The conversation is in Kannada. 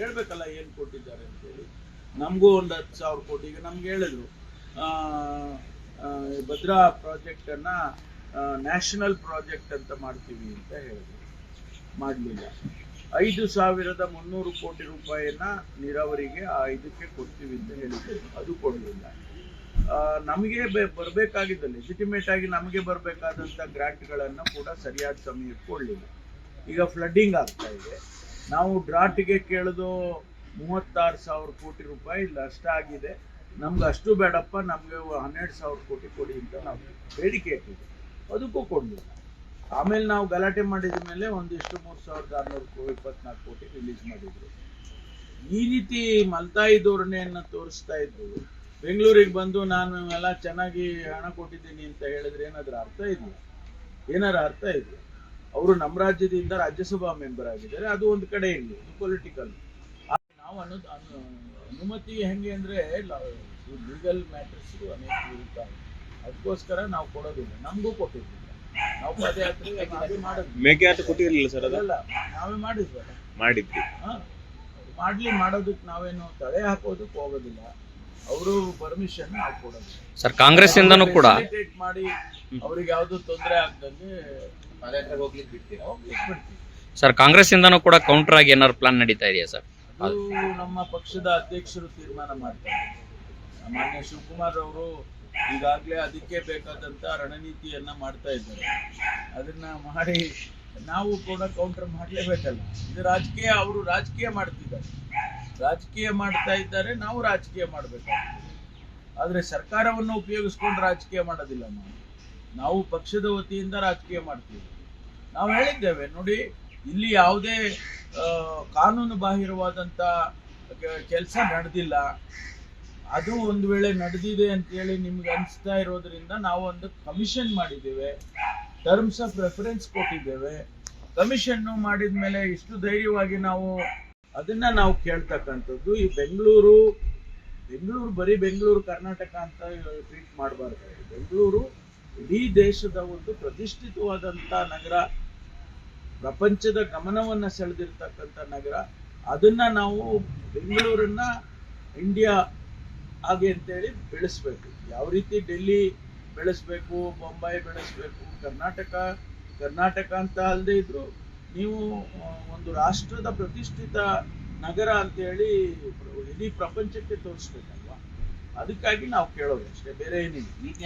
ಹೇಳ್ಬೇಕಲ್ಲ ಏನು ಕೊಟ್ಟಿದ್ದಾರೆ ಅಂತೇಳಿ. ನಮಗೂ ಒಂದು ಹತ್ತು ಸಾವಿರ ಕೋಟಿ ಈಗ ನಮ್ಗೆ ಹೇಳಿದ್ರು ಭದ್ರಾ ಪ್ರಾಜೆಕ್ಟನ್ನು ನ್ಯಾಷನಲ್ ಪ್ರಾಜೆಕ್ಟ್ ಅಂತ ಮಾಡ್ತೀವಿ ಅಂತ ಹೇಳಿದ್ರು. ಮಾಡಲಿಲ್ಲ. ಐದು ಸಾವಿರದ ಮುನ್ನೂರು ಕೋಟಿ ರೂಪಾಯಿಯನ್ನ ನೀರಾವರಿಗೆ ಆ ಇದಕ್ಕೆ ಕೊಡ್ತೀವಿ ಅಂತ ಹೇಳಿದ್ರು. ಅದು ಕೊಡಲಿಲ್ಲ. ನಮಗೆ ಬರಬೇಕಾಗಿದ್ದ ಲೆಜಿಟಿಮೇಟ್ ಆಗಿ ನಮಗೆ ಬರಬೇಕಾದಂಥ ಗ್ರಾಂಟ್ಗಳನ್ನು ಕೂಡ ಸರಿಯಾದ ಸಮಯಕ್ಕೆ ಕೊಡಲಿಲ್ಲ. ಈಗ ಫ್ಲಡ್ಡಿಂಗ್ ಆಗ್ತಾ ಇದೆ. ನಾವು ಡ್ರಾಟಿಗೆ ಕೇಳೋದು ಮೂವತ್ತಾರು ಸಾವಿರ ಕೋಟಿ ರೂಪಾಯಿ ನಷ್ಟ ಆಗಿದೆ. ನಮ್ಗೆ ಅಷ್ಟು ಬೇಡಪ್ಪ, ನಮಗೆ ಹನ್ನೆರಡು ಸಾವಿರ ಕೋಟಿ ಕೊಡಿ ಅಂತ ನಾವು ಬೇಡಿಕೆ ಇಟ್ಟಿದ್ವಿ ಅದಕ್ಕೂ ಕೊಡಲಿಲ್ಲ. ಆಮೇಲೆ ನಾವು ಗಲಾಟೆ ಮಾಡಿದ ಮೇಲೆ ಒಂದಿಷ್ಟು ಮೂರು ಸಾವಿರದ ಆರುನೂರು ಇಪ್ಪತ್ನಾಲ್ಕು ಕೋಟಿ ರಿಲೀಸ್ ಮಾಡಿದ್ರು. ಈ ರೀತಿ ಮಲ್ತಾಯಿ ಧೋರಣೆಯನ್ನು ತೋರಿಸ್ತಾ ಇದ್ದು ಬೆಂಗಳೂರಿಗೆ ಬಂದು ನಾನು ಎಲ್ಲ ಚೆನ್ನಾಗಿ ಹಣ ಕೊಟ್ಟಿದ್ದೀನಿ ಅಂತ ಹೇಳಿದ್ರೆ ಏನಾದ್ರೂ ಅರ್ಥ ಇದೆಯಾ? ಏನಾರು ಅರ್ಥ ಇದೆಯಾ? ಅವರು ನಮ್ಮ ರಾಜ್ಯದಿಂದ ರಾಜ್ಯಸಭಾ ಮೆಂಬರ್ ಆಗಿದ್ದಾರೆ. ಅದು ಒಂದು ಕಡೆ ಇರಲಿ ಪೊಲಿಟಿಕಲ್ ನಾವು ಅನ್ನೋದು ಅನು- ಅನುಮತಿ ಹೆಂಗೆ ಅಂದ್ರೆ ಲೀಗಲ್ ಮ್ಯಾಟರ್ಸ್ ಅನೇಕ ಇರ್ತಾವೆ ಅದಕ್ಕೋಸ್ಕರ ನಾವು ಕೊಡೋದಿಲ್ಲ. ನಮಗೂ ಕೊಟ್ಟಿದ್ದಿಲ್ಲ ನಾವು ಪದಯಾತ್ರೆ ಮಾಡೋದು ಕೊಟ್ಟಿರಲಿಲ್ಲ ಸರ್ ಅದು? ಅದಲ್ಲ ನಾವೇ ಮಾಡಿದ್ವಲ್ಲ ಮಾಡಿದ್ರಿ ಹಾ. ಮಾಡ್ಲಿ ಮಾಡೋದಕ್ಕೆ ನಾವೇನು ತಡೆ ಹಾಕೋದಕ್ಕೆ ಹೋಗೋದಿಲ್ಲ. ಅವರು ಪರ್ಮಿಷನ್ ನಾವು ಸರ್ ಕಾಂಗ್ರೆಸ್ ಇಂದನು ಕೂಡ ಮಾಡಿ ಅವ್ರಿಗೆ ಯಾವ್ದು ತೊಂದರೆ ಆಗ್ದಂಗೆ ಹೋಗ್ಲಿಕ್ಕೆ ಬಿಡ್ತೀರಾ? ಬಿಡ್ತೀವಿ ಸರ್ ಕಾಂಗ್ರೆಸ್ ಇಂದನೂ ಕೂಡ ಕೌಂಟರ್ ಆಗಿ ಏನಾದ್ರು ಪ್ಲಾನ್ ನಡೀತಾ ಇದೆಯಾ ಸರ್? ಅದು ನಮ್ಮ ಪಕ್ಷದ ಅಧ್ಯಕ್ಷರು ತೀರ್ಮಾನ ಮಾಡ್ತಾರೆ. ಮಾನ್ಯ ಶಿವಕುಮಾರ್ ಅವರು ಈಗಾಗಲೇ ಅದಕ್ಕೆ ಬೇಕಾದಂತ ರಣನೀತಿಯನ್ನ ಮಾಡ್ತಾ ಇದ್ದಾರೆ. ಅದನ್ನ ಮಾಡಿ ನಾವು ಕೂಡ ಕೌಂಟರ್ ಮಾಡಲೇಬೇಕಲ್ಲ. ಇದು ರಾಜಕೀಯ ಅವರು ರಾಜಕೀಯ ಮಾಡ್ತಿದ್ದಾರೆ. ರಾಜಕೀಯ ಮಾಡ್ತಾ ಇದ್ದಾರೆ ನಾವು ರಾಜಕೀಯ ಮಾಡಬೇಕಾಗ್ತದೆ. ಆದರೆ ಸರ್ಕಾರವನ್ನು ಉಪಯೋಗಿಸ್ಕೊಂಡು ರಾಜಕೀಯ ಮಾಡೋದಿಲ್ಲ ನಾವು ನಾವು ಪಕ್ಷದ ವತಿಯಿಂದ ರಾಜಕೀಯ ಮಾಡ್ತೀವಿ. ನಾವು ಹೇಳಿದ್ದೇವೆ, ನೋಡಿ, ಇಲ್ಲಿ ಯಾವುದೇ ಕಾನೂನು ಬಾಹಿರವಾದಂಥ ಕೆಲಸ ನಡೆದಿಲ್ಲ. ಅದು ಒಂದು ವೇಳೆ ನಡೆದಿದೆ ಅಂತೇಳಿ ನಿಮ್ಗೆ ಅನಿಸ್ತಾ ಇರೋದ್ರಿಂದ ನಾವು ಒಂದು ಕಮಿಷನ್ ಮಾಡಿದ್ದೇವೆ. ಟರ್ಮ್ಸ್ ಆಫ್ ರೆಫರೆನ್ಸ್ ಕೊಟ್ಟಿದ್ದೇವೆ. ಕಮಿಷನ್ನು ಮಾಡಿದ ಮೇಲೆ ಇಷ್ಟು ಧೈರ್ಯವಾಗಿ ನಾವು ಅದನ್ನ ನಾವು ಕೇಳ್ತಕ್ಕಂಥದ್ದು. ಈ ಬೆಂಗಳೂರು ಬೆಂಗಳೂರು ಬರೀ ಬೆಂಗಳೂರು, ಕರ್ನಾಟಕ ಅಂತ ಟ್ರೀಟ್ ಮಾಡಬಾರ್ದು. ಬೆಂಗಳೂರು ಇಡೀ ದೇಶದ ಒಂದು ಪ್ರತಿಷ್ಠಿತವಾದಂಥ ನಗರ, ಪ್ರಪಂಚದ ಗಮನವನ್ನ ಸೆಳೆದಿರ್ತಕ್ಕಂಥ ನಗರ, ಅದನ್ನ ನಾವು ಬೆಂಗಳೂರನ್ನ ಇಂಡಿಯಾ ಹಾಗೆ ಅಂತೇಳಿ ಬೆಳೆಸ್ಬೇಕು. ಯಾವ ರೀತಿ ಡೆಲ್ಲಿ ಬೆಳೆಸ್ಬೇಕು ಬೊಂಬೈ ಬೆಳೆಸ್ಬೇಕು, ಕರ್ನಾಟಕ ಕರ್ನಾಟಕ ಅಂತ ಅಲ್ಲದೆ ಇದ್ರು ನೀವು ಒಂದು ರಾಷ್ಟ್ರದ ಪ್ರತಿಷ್ಠಿತ ನಗರ ಅಂತೇಳಿ ಇಡೀ ಪ್ರಪಂಚಕ್ಕೆ ತೋರಿಸ್ಬೇಕಲ್ವಾ? ಅದಕ್ಕಾಗಿ ನಾವು ಕೇಳೋದು ಅಷ್ಟೇ, ಬೇರೆ ಏನಿಲ್ಲ.